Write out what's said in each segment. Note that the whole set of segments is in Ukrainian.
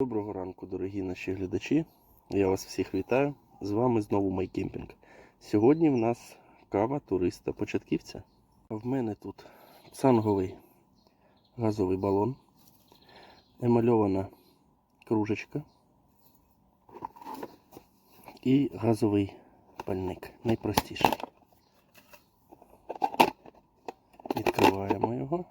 Доброго ранку, дорогі наші глядачі. Я вас всіх вітаю. З вами знову Майкемпінг. Сьогодні в нас кава туриста-початківця. В мене тут цанговий газовий балон, емальована кружечка і газовий пальник. Найпростіший. Відкриваємо його.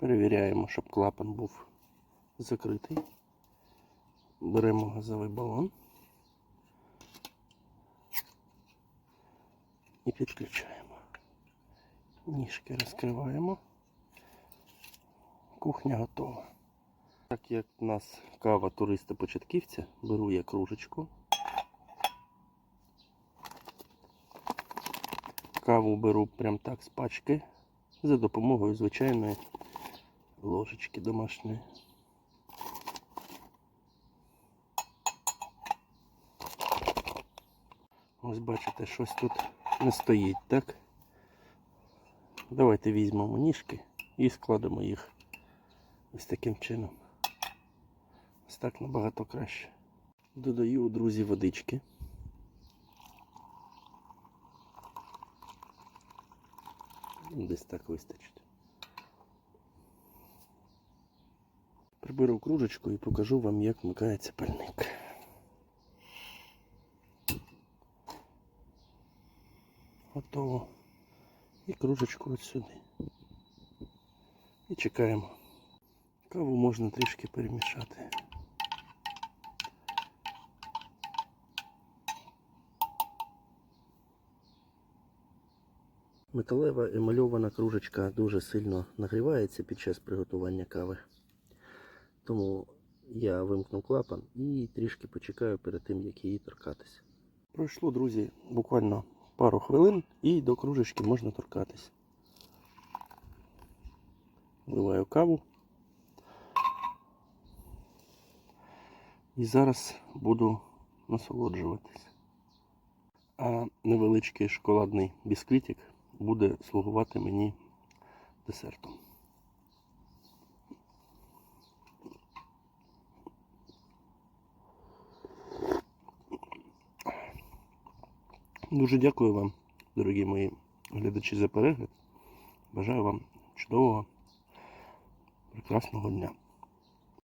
Перевіряємо, щоб клапан був закритий. Беремо газовий балон і підключаємо. Ніжки розкриваємо. Кухня готова. Так як в нас кава туриста-початківця, беру я кружечку. Каву беру прям так з пачки за допомогою звичайної ложечки домашньої. Ось бачите, щось тут не стоїть, так? Давайте візьмемо ніжки і складемо їх ось таким чином. Ось так набагато краще. Додаю, друзі, водички. Десь так вистачить. Приберу кружечку і покажу вам, як вмикається пальник. Готово. І кружечку от сюди. І чекаємо. Каву можна трішки перемішати. Металева емальована кружечка дуже сильно нагрівається під час приготування кави. Тому я вимкну клапан і трішки почекаю перед тим, як її торкатися. Пройшло, друзі, буквально пару хвилин і до кружечки можна торкатись. Вливаю каву. І зараз буду насолоджуватись. А невеличкий шоколадний бісквітик буде слугувати мені десертом. Дуже дякую вам, дорогі мої глядачі, за перегляд. Бажаю вам чудового, прекрасного дня.